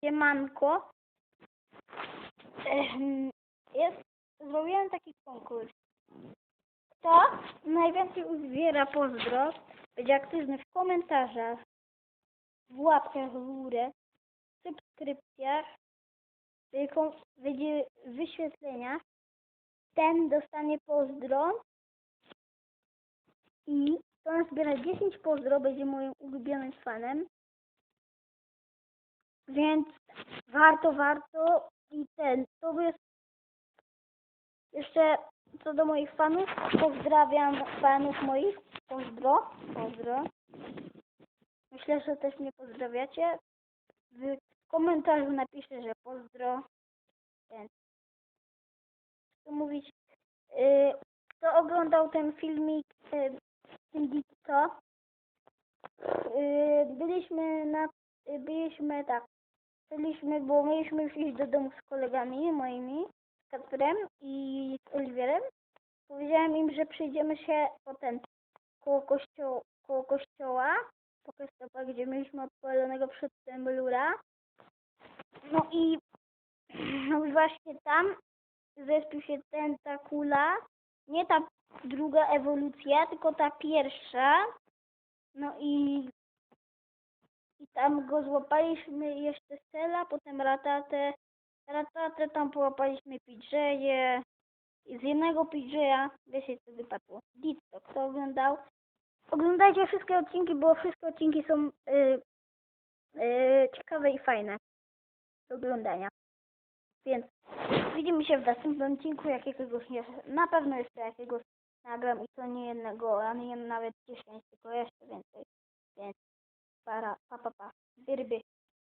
Siemanko. Ehm, Jest, zrobiłem taki konkurs. Kto najwięcej uzbiera pozdro, będzie aktywny w komentarzach, w łapkach w górę, w subskrypcjach, będzie kom- będzie w wyświetleniach, ten dostanie pozdro i kto nazbiera 10 pozdro, będzie moim ulubionym fanem. Więc warto, warto i ten, to jest jeszcze co do moich fanów, pozdrawiam fanów moich, pozdro, pozdro. Myślę, że też mnie pozdrawiacie. W komentarzu napiszę, że pozdro. Więc co mówić, yy, kto oglądał ten filmik yy, Indicko, yy, byliśmy na, byliśmy tak, byliśmy, bo mieliśmy już iść do domu z kolegami moimi, z Kacprem i z Oliwierem. Powiedziałem im, że przyjdziemy się potem koło, kościo koło kościoła, po kościoła, gdzie mieliśmy odpalonego przedtem blura. No i, no właśnie tam zespił się ten, ta kula, nie ta druga ewolucja, tylko ta pierwsza. No i tam go złapaliśmy jeszcze Sela, potem Ratatę. Ratatę tam połapaliśmy PJ-e. I z jednego PJ-a, wiecie co wypadło? Ditto, kto oglądał? Oglądajcie wszystkie odcinki, bo wszystkie odcinki są y, y, ciekawe i fajne do oglądania. Więc widzimy się w następnym odcinku jakiegoś, na pewno jeszcze jakiegoś nagram i to nie jednego, a nie nawet 10, tylko jeszcze para papapá, berbê